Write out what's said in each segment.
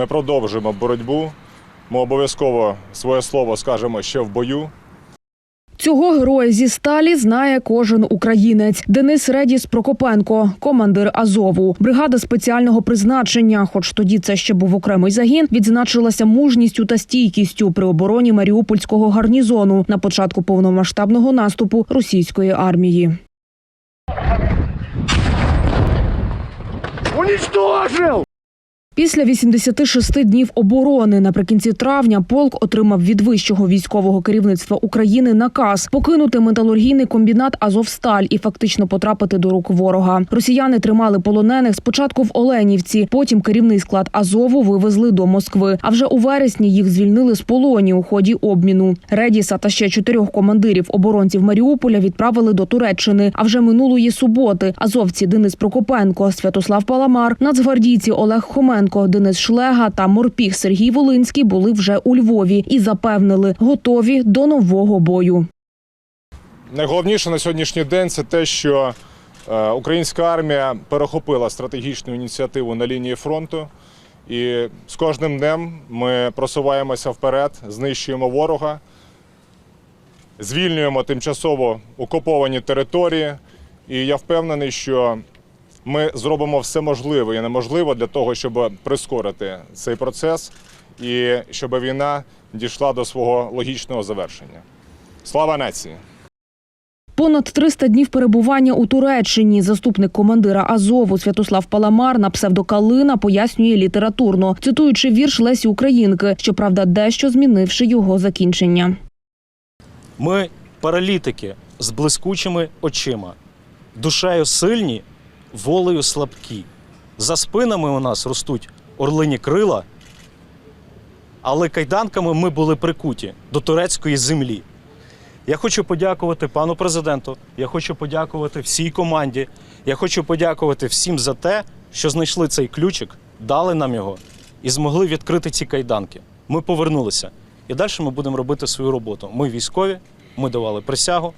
Ми продовжуємо боротьбу. Ми обов'язково своє слово скажемо ще в бою. Цього героя зі сталі знає кожен українець. Денис Редіс Прокопенко, командир Азову, бригада спеціального призначення. Хоч тоді це ще був окремий загін, відзначилася мужністю та стійкістю при обороні Маріупольського гарнізону на початку повномасштабного наступу російської армії. Після 86 днів оборони наприкінці травня полк отримав від вищого військового керівництва України наказ покинути металургійний комбінат Азовсталь і фактично потрапити до рук ворога. Росіяни тримали полонених спочатку в Оленівці, потім керівний склад Азову вивезли до Москви. А вже у вересні їх звільнили з полоні у ході обміну. Редіса та ще чотирьох командирів оборонців Маріуполя відправили до Туреччини. А вже минулої суботи азовці Денис Прокопенко, Святослав Паламар, нацгвардійці Олег Хоменко, Денис Шлега та морпіг Сергій Волинський були вже у Львові і запевнили, готові до нового бою. Найголовніше на сьогоднішній день це те, що е, українська армія перехопила стратегічну ініціативу на лінії фронту. І з кожним днем ми просуваємося вперед, знищуємо ворога, звільнюємо тимчасово окуповані території. І я впевнений, що ми зробимо все можливе і неможливе для того, щоб прискорити цей процес і щоб війна дійшла до свого логічного завершення. Слава нації! Понад 300 днів перебування у Туреччині заступник командира Азову Святослав Паламар на псевдокалина пояснює літературно, цитуючи вірш Лесі Українки, щоправда, дещо змінивши його закінчення. Ми паралітики з блискучими очима, душею сильні, волею слабкі. За спинами у нас ростуть орлині крила, але кайданками ми були прикуті до турецької землі. Я хочу подякувати пану президенту, я хочу подякувати всій команді, я хочу подякувати всім за те, що знайшли цей ключик, дали нам його і змогли відкрити ці кайданки. Ми повернулися. І далі ми будемо робити свою роботу. Ми військові, ми давали присягу.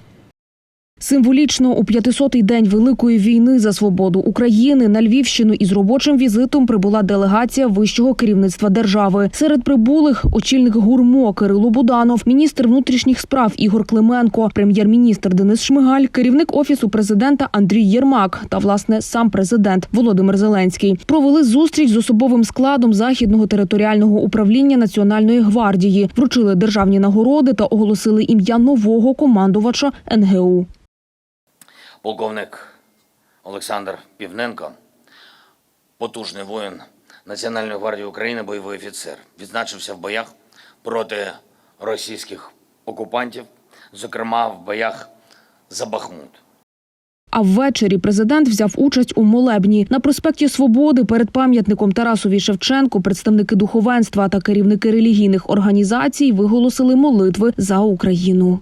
Символічно у 500-й день Великої війни за свободу України на Львівщину із робочим візитом прибула делегація вищого керівництва держави. Серед прибулих очільник гурмо Кирило Буданов, міністр внутрішніх справ Ігор Клименко, прем'єр-міністр Денис Шмигаль, керівник офісу президента Андрій Єрмак та власне сам президент Володимир Зеленський провели зустріч з особовим складом західного територіального управління Національної гвардії, вручили державні нагороди та оголосили ім'я нового командувача НГУ. Полковник Олександр Півненко, потужний воїн Національної гвардії України, бойовий офіцер, відзначився в боях проти російських окупантів, зокрема в боях за Бахмут. А ввечері президент взяв участь у молебні на проспекті Свободи перед пам'ятником Тарасові Шевченку. Представники духовенства та керівники релігійних організацій виголосили молитви за Україну.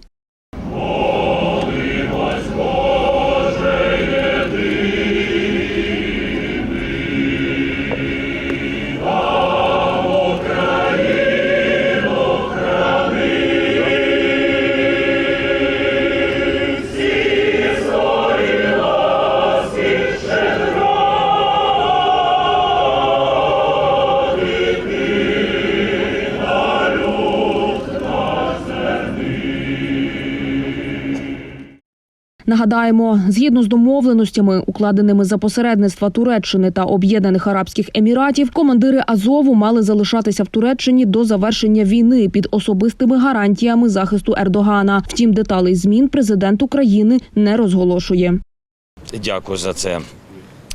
Нагадаємо, згідно з домовленостями, укладеними за посередництва Туреччини та Об'єднаних Арабських Еміратів, командири Азову мали залишатися в Туреччині до завершення війни під особистими гарантіями захисту Ердогана. Втім, деталей змін президент України не розголошує. Дякую за це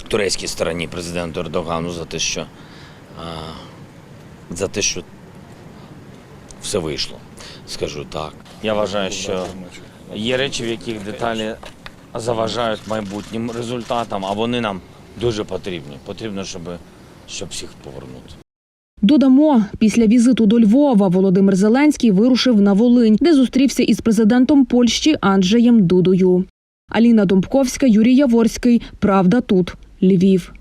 турецькій стороні президенту Ердогану за те, що за те, що все вийшло. Скажу так. Я вважаю, що є речі, в яких деталі заважають майбутнім результатам, а вони нам дуже потрібні. Потрібно, щоб, щоб всіх повернути. Додамо, після візиту до Львова Володимир Зеленський вирушив на Волинь, де зустрівся із президентом Польщі Анджеєм Дудою. Аліна Домбковська, Юрій Яворський. Правда тут. Львів.